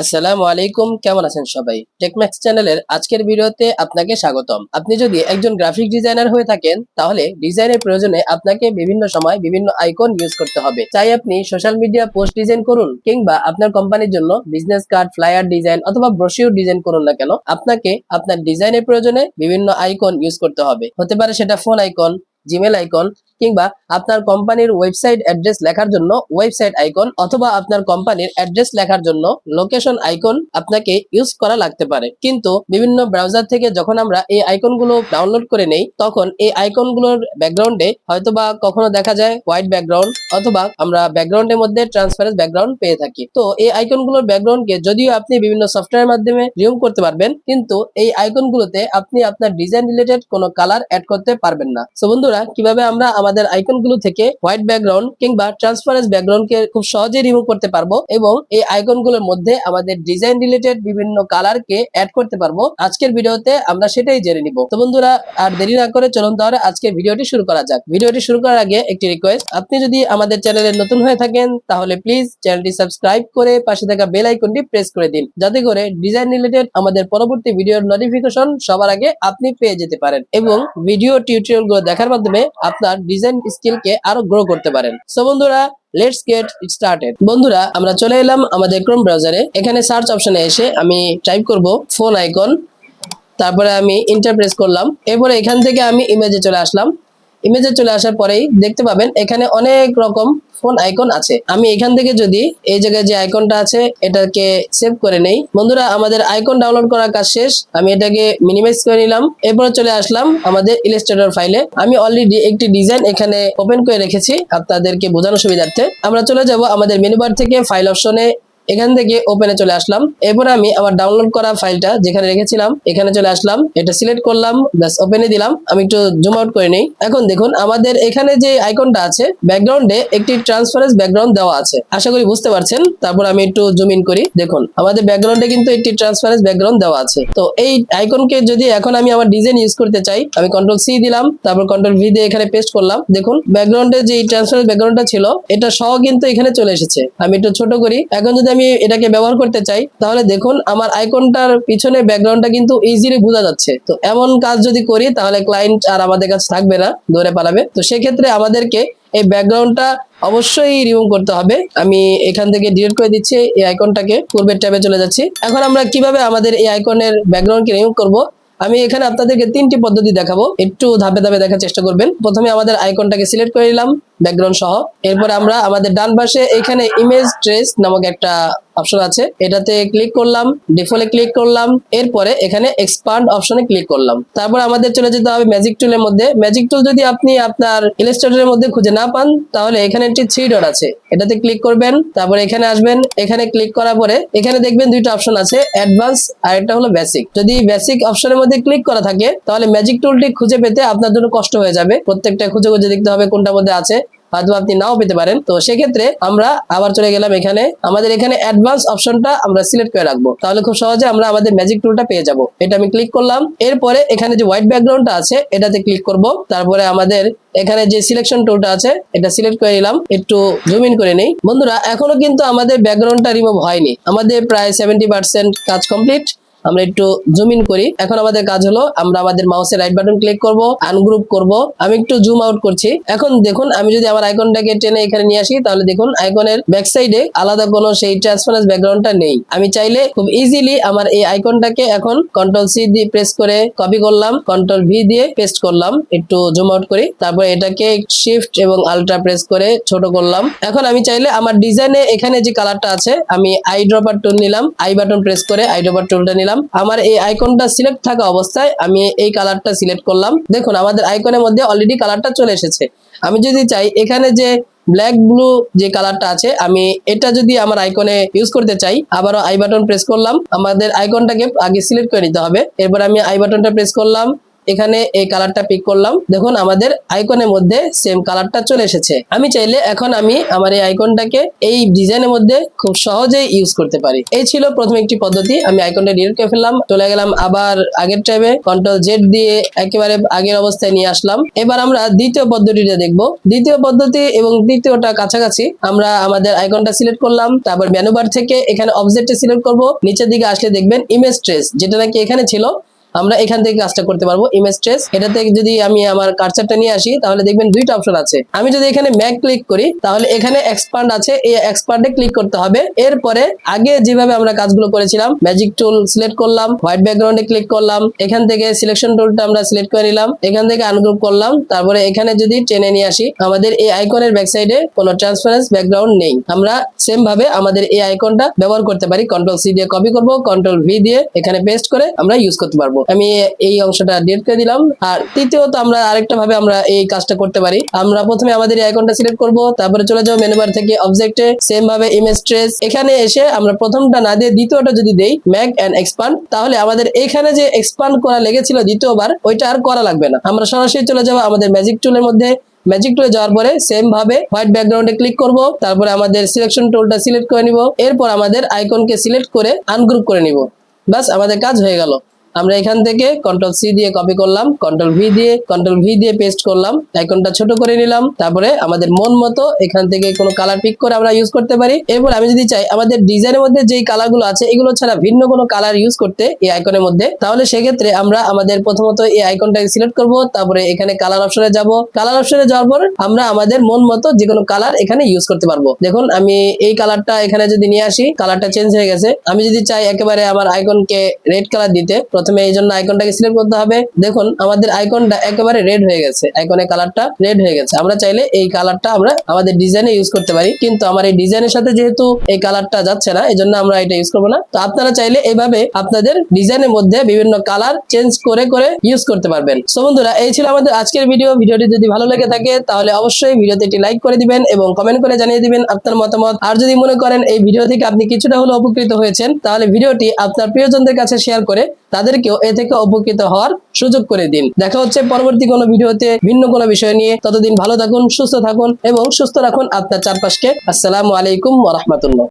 আসসালামু আলাইকুম, কেমন আছেন সবাই? টেকম্যাক্স চ্যানেলের আজকের ভিডিওতে আপনাকে স্বাগতম। আপনি যদি একজন গ্রাফিক ডিজাইনার হয়ে থাকেন, তাহলে ডিজাইনের প্রয়োজনে আপনাকে বিভিন্ন সময় বিভিন্ন আইকন ইউজ করতে হবে। চাই আপনি সোশ্যাল মিডিয়া পোস্ট ডিজাইন করুন, কিংবা আপনার কোম্পানির জন্য বিজনেস কার্ড ফ্লায়ার ডিজাইন অথবা ব্রোশিওর ডিজাইন করুন না কেন, আপনাকে আপনার ডিজাইনের প্রয়োজনে বিভিন্ন আইকন ইউজ করতে হবে। হতে পারে সেটা ফোন আইকন জিমেল আইকন কিংবা আপনার কোম্পানির ওয়েবসাইট অ্যাড্রেস লেখার জন্য ওয়েবসাইট আইকন অথবা আপনার কোম্পানির অ্যাড্রেস লেখার জন্য লোকেশন আইকন আপনাকে ইউজ করা লাগতে পারে। কিন্তু বিভিন্ন ব্রাউজার থেকে যখন আমরা এই আইকনগুলো ডাউনলোড করে নেই, তখন এই আইকনগুলোর ব্যাকগ্রাউন্ডে হয়তোবা কখনো দেখা যায় হোয়াইট ব্যাকগ্রাউন্ড অথবা আমরা ব্যাকগ্রাউন্ডের মধ্যে ট্রান্সপারেন্ট ব্যাকগ্রাউন্ড পেয়ে থাকি। তো এই আইকনগুলোর ব্যাকগ্রাউন্ডকে যদিও আপনি বিভিন্ন সফটওয়্যারের মাধ্যমে রিমুভ করতে পারবেন, কিন্তু এই আইকনগুলোতে আপনি আপনার ডিজাইন রিলেটেড কোনো কালার অ্যাড করতে পারবেন না। সো বন্ধুরা কীভাবে আমরা আমাদের আইকনগুলো থেকে হোয়াইট ব্যাকগ্রাউন্ড কিংবা ট্রান্সপারেন্স ব্যাকগ্রাউন্ডকে খুব সহজে রিমুভ করতে পারব এবং এই আইকনগুলোর মধ্যে আমাদের ডিজাইন রিলেটেড বিভিন্ন কালারকে অ্যাড করতে পারব। আজকের ভিডিওতে আমরা সেটাই জেনে নিব। তো বন্ধুরা, আর দেরি না করে চলুন তাহলে আজকের ভিডিওটি শুরু করা যাক। ভিডিওটি শুরু করার আগে একটি রিকোয়েস্ট আপনি যদি আমাদের চ্যানেলে নতুন হয়ে থাকেন, তাহলে প্লিজ চ্যানেলটি সাবস্ক্রাইব করে পাশে থাকা বেল আইকনটি প্রেস করে দিন। যাতে করে ডিজাইন রিলেটেড আমাদের পরবর্তী ভিডিওর নোটিফিকেশন সবার আগে আপনি পেয়ে যেতে পারেন। এবং ভিডিও টিউটোরিয়ালগুলো দেখার মাধ্যমে আপনার ডিজাইন স্কিলকে আরও গ্রো করতে পারেন। সো বন্ধুরা লেটস গেট স্টার্টেড বন্ধুরা, আমরা চলে এলাম আমাদের ক্রোম ব্রাউজারে এখানে সার্চ অপশনে এসে আমি টাইপ করব ফোন আইকন তারপরে আমি ইন্টারপ্রেস করলাম। এরপরে এখান থেকে আমি ইমেজে চলে আসলাম। ইমেজে চলে আসার পরেই দেখতে পাবেন এখানে অনেক রকম ফোন আইকন আছে। আমি এখান থেকে যদি এই জায়গায় যে আইকনটা আছে, এটাকে সেভ করে নেই। বন্ধুরা, আমাদের আইকন ডাউনলোড করার কাজ শেষ। আমি এটাকে মিনিমাইজ করে নিলাম। এরপরে চলে আসলাম আমাদের ইলাস্ট্রেটর ফাইলে আমি অলরেডি একটি ডিজাইন এখানে ওপেন করে রেখেছি আপনাদেরকে বোঝানোর সুবিধার্থে। আমরা চলে যাব আমাদের মেনু বার থেকে ফাইল অপশনে এখান থেকে ওপেনে চলে আসলাম। এরপর আমি আমার ডাউনলোড করা ফাইলটা যেখানে রেখেছিলাম, এখানে চলে আসলাম। এটা সিলেক্ট করলাম, ব্যাস ওপেনে দিলাম। আমি একটু জুম আউট করে নেই। এখন দেখুন, আমাদের এখানে যে আইকনটা আছে ব্যাকগ্রাউন্ডে একটি ট্রান্সপারেন্স ব্যাকগ্রাউন্ড দেওয়া আছে। আশা করি বুঝতে পারছেন। তারপর আমি একটু জুম ইন করি। দেখুন, আমাদের ব্যাকগ্রাউন্ডে কিন্তু একটি ট্রান্সপারেন্স ব্যাকগ্রাউন্ড দেওয়া আছে। তো এই আইকনকে যদি এখন আমি আমার ডিজাইন ইউজ করতে চাই, আমি কন্ট্রোল সি দিলাম, তারপর কন্ট্রোল ভি দিয়ে এখানে পেস্ট করলাম। দেখুন ব্যাকগ্রাউন্ডে যে ট্রান্সপারেন্স ব্যাকগ্রাউন্ডটা ছিল, এটা সহ কিন্তু এখানে চলে এসেছে। আমি একটু ছোট করি। এখন যদি আমি এটাকে ব্যবহার করতে চাই, তাহলে দেখুন আমার আইকনটার পিছনে ব্যাকগ্রাউন্ডটা কিন্তু ইজিলি বোঝা যাচ্ছে। তো এমন কাজ যদি করি, তাহলে ক্লায়েন্ট আর আমাদের কাছে থাকবে না, ধরে পালাবে। তো সেক্ষেত্রে আমাদেরকে এই ব্যাকগ্রাউন্ডটা অবশ্যই রিমুভ করতে হবে। আমি এখান থেকে ডিলিট করে দিচ্ছি, এই আইকনটাকে পূর্বের ট্যাবে চলে যাচ্ছি। এখন আমরা কীভাবে আমাদের এই আইকনের ব্যাকগ্রাউন্ডকে রিমুভ করব? আমি এখানে আপনাদেরকে তিনটি পদ্ধতি দেখাবো, একটু ধাপে ধাপে দেখার চেষ্টা করবেন। প্রথমে আমাদের আইকনটাকে সিলেক্ট করে নিলাম। ব্যাকগ্রাউন্ড সহ। এরপর আমরা আমাদের ডান পাশে এখানে ইমেজ ট্রেস নামক একটা অপশন আছে। এটাতে ক্লিক করলাম ডিফলে ক্লিক করলাম, এরপরে এখানে এক্সপান্ড অপশনে ক্লিক করলাম। তারপর আমাদের চলে যেতে হবে ম্যাজিক টুলের মধ্যে। ম্যাজিক টুল যদি আপনি আপনার ইলাস্ট্রেটরের মধ্যে খুঁজে না পান, তাহলে এখানে একটি থ্রি ডট আছে। এটাতে ক্লিক করবেন, তারপর এখানে আসবেন। এখানে ক্লিক করার পরে এখানে দেখবেন দুইটা অপশন আছে অ্যাডভান্স আর একটা হলো বেসিক যদি বেসিক অপশনের মধ্যে ক্লিক করা থাকে, তাহলে ম্যাজিক টুলটি খুঁজে পেতে আপনার জন্য কষ্ট হয়ে যাবে। প্রত্যেকটা খুঁজে খুঁজে দেখতে হবে কোনটার মধ্যে আছে। হয়তো আপনি নাও পেতে পারেন। তো সেক্ষেত্রে আমরা আবার চলে গেলাম এখানে। আমাদের এখানে অ্যাডভান্স অপশনটা আমরা সিলেক্ট করে রাখব। তাহলে খুব সহজে আমরা আমাদের ম্যাজিক টুলটা পেয়ে যাব। এটা আমি ক্লিক করলাম। এরপরে এখানে যে হোয়াইট ব্যাকগ্রাউন্ডটা আছে, এটাতে ক্লিক করব। তারপরে আমাদের এখানে যে সিলেকশন টুলটা আছে, এটা সিলেক্ট করে নিলাম। একটু জুম ইন করে নেই। বন্ধুরা, এখনও কিন্তু আমাদের ব্যাকগ্রাউন্ডটা রিমুভ হয়নি। আমাদের প্রায় সেভেন্টি পার্সেন্ট কাজ কমপ্লিট আমরা একটু জুম ইন করি। এখন আমাদের কাজ হলো, আমরা আমাদের মাউসের রাইট বাটন ক্লিক করব আনগ্রুপ করব। আমি একটু জুম আউট করছি। এখন দেখুন, আমি যদি আমার আইকনটাকে টেনে এখানে নিয়ে আসি, তাহলে দেখুন আইকনের ব্যাক সাইডে আলাদা কোনো সেই ট্রান্সপারেন্স ব্যাকগ্রাউন্ডটা নেই। আমি চাইলে খুব ইজিলি আমার এই আইকনটাকে এখন কন্ট্রোল সি দিয়ে প্রেস করে কপি করলাম কন্ট্রোল ভি দিয়ে পেস্ট করলাম। একটু জুম আউট করি, তারপর এটাকে শিফট এবং আলট্রা প্রেস করে ছোট করলাম। এখন আমি চাইলে আমার ডিজাইনে এখানে যে কালারটা আছে, আমি আই ড্রপার টুল নিলাম। আই বাটন প্রেস করে আই ড্রপার টুলটা নিলাম। আমার এই আইকনটা সিলেক্ট থাকা অবস্থায় আমি এই কালারটা সিলেক্ট করলাম। দেখুন, আমাদের আইকনের মধ্যে অলরেডি কালারটা চলে এসেছে। আমি যদি চাই, এখানে যে ব্ল্যাক ব্লু যে কালারটা আছে, আমি এটা যদি আমার আইকনে ইউজ করতে চাই, আবারও আই বাটন প্রেস করলাম। আমাদের আইকনটাকে আগে সিলেক্ট করে নিতে হবে। এরপর আমি আই বাটনটা প্রেস করলাম। এখানে এই কালারটা পিক করলাম। দেখুন, আমাদের আইকনের মধ্যে সেম কালারটা চলে এসেছে। আমি চাইলে এখন আমি আমার এই আইকনটাকে এই ডিজাইনের মধ্যে খুব সহজেই ইউজ করতে পারি। এই ছিল প্রথম একটি পদ্ধতি। আমি আইকনটা ডিলিট করে ফেললাম, চলে গেলাম আবার আগের ট্যাবে কন্ট্রোল জেড দিয়ে একেবারে আগের অবস্থায় নিয়ে আসলাম। এবার আমরা দ্বিতীয় পদ্ধতিটা দেখব। দ্বিতীয় পদ্ধতি এবং দ্বিতীয়টা কাছাকাছি আমরা আমাদের আইকনটা সিলেক্ট করলাম। তারপর মেনু বার থেকে এখানে অবজেক্টে সিলেক্ট করব। নিচের দিকে আসলে দেখবেন ইমেজ ট্রেস যেটা নাকি এখানে ছিল। আমরা এখান থেকে কাজটা করতে পারব ইমেজ ট্রেস এটা থেকে যদি আমি আমার কার্সারটা নিয়ে আসি, তাহলে দেখবেন দুইটা অপশন আছে। আমি যদি এখানে ম্যাক ক্লিক করি, তাহলে এখানে এক্সপান্ড আছে। এই এক্সপান্ডে ক্লিক করতে হবে। এরপরে আগে যেভাবে আমরা কাজগুলো করেছিলাম ম্যাজিক টুল সিলেক্ট করলাম হোয়াইট ব্যাকগ্রাউন্ডে ক্লিক করলাম, এখান থেকে সিলেকশন টুলটা আমরা সিলেক্ট করে নিলাম, এখান থেকে আনগ্রুপ করলাম, তারপরে এখানে যদি টেনে নিয়ে আসি, আমাদের এই আইকনের ব্যাক সাইডে কোনো ট্রান্সপারেন্স ব্যাকগ্রাউন্ড নেই। আমরা সেম ভাবে আমাদের এই আইকনটা ব্যবহার করতে পারি। কন্ট্রোল সি দিয়ে কপি করব কন্ট্রোল ভি দিয়ে এখানে পেস্ট করে আমরা ইউজ করতে পারব। আমি এই অংশটা ডিলিট করে দিলাম। আর তৃতীয়ত আমরা আরেকটা ভাবে আমরা এই কাজটা করতে পারি। আমরা প্রথমে আমাদের এই আইকনটা সিলেক্ট করব, তারপরে চলে যাব মেনু বার থেকে অবজেক্টে সেম ভাবে ইমেজ ট্রেস এখানে এসে আমরা প্রথমটা না দিয়ে দ্বিতীয়টা যদি দেই ম্যাক এন্ড এক্সপান্ড তাহলে আমাদের এখানে যে এক্সপান্ড করা লেগেছিল দ্বিতীয়বার, ওইটা আর করা লাগবে না। আমরা সরাসরি চলে যাব আমাদের ম্যাজিক টুলের মধ্যে। ম্যাজিক টুলে যাওয়ার পরে সেম ভাবে হোয়াইট ব্যাকগ্রাউন্ডে ক্লিক করব, তারপরে আমাদের সিলেকশন টুলটা সিলেক্ট করে নিব। এরপর আমাদের আইকনকে সিলেক্ট করে আনগ্রুপ করে নিব। বাস আমাদের কাজ হয়ে গেল। আমরা এখান থেকে কন্ট্রোল সি দিয়ে কপি করলাম কন্ট্রোল ভি দিয়ে কন্ট্রোল ভি দিয়ে পেস্ট করলাম আইকনটা ছোট করে নিলাম, তারপরে আমাদের মন মতো এখান থেকে কোনো কালার পিক করে আমরা ইউজ করতে পারি। এরপর আমি যদি চাই আমাদের ডিজাইনের মধ্যে যেই কালারগুলো আছে, এগুলো ছাড়া ভিন্ন কোনো কালার ইউজ করতে এই আইকনের মধ্যে, তাহলে সেক্ষেত্রে আমরা আমাদের প্রথমত এই আইকনটাকে সিলেক্ট করব, তারপরে এখানে কালার অপশনে যাব। কালার অপশনে যাওয়ার পর আমরা আমাদের মন মতো যে কোনো কালার এখানে ইউজ করতে পারব। দেখুন, আমি এই কালারটা এখানে যদি নিয়ে আসি কালারটা চেঞ্জ হয়ে গেছে। আমি যদি চাই একেবারে আমার আইকনকে রেড কালার দিতে, প্রথমে এই জন্য আইকনটাকে সিলেক্ট করতে হবে। দেখুন, আমাদের আইকনটা একেবারে রেড হয়ে গেছে। আইকনের কালারটা রেড হয়ে গেছে। আমরা চাইলে এই কালারটা আমরা আমাদের ডিজাইনে ইউজ করতে পারি। কিন্তু আমার এই ডিজাইনের সাথে যেহেতু এই কালারটা যাচ্ছে না এই জন্য আমরা এটা ইউজ করব না। তো আপনারা চাইলে এইভাবে আপনাদের ডিজাইনের মধ্যে বিভিন্ন কালার চেঞ্জ করে করে ইউজ করতে পারবেন। সো বন্ধুরা, এই ছিল আমাদের আজকের ভিডিও ভিডিওটি যদি ভালো লেগে থাকে, তাহলে অবশ্যই ভিডিওতে একটি লাইক করে দিবেন এবং কমেন্ট করে জানিয়ে দিবেন আপনার মতামত। আর যদি মনে করেন এই ভিডিও থেকে আপনি কিছুটা হলেও উপকৃত হয়েছেন, তাহলে ভিডিওটি আপনার প্রিয়জনদের কাছে শেয়ার করে তাদেরকেও এ থেকে উপকৃত হওয়ার সুযোগ করে দিন। দেখা হচ্ছে পরবর্তী কোনো ভিডিওতে ভিন্ন কোনো বিষয় নিয়ে। ততদিন ভালো থাকুন, সুস্থ থাকুন এবং সুস্থ রাখুন আপনার চারপাশকে। আসসালামু আলাইকুম রাহমাতুল্লাহ।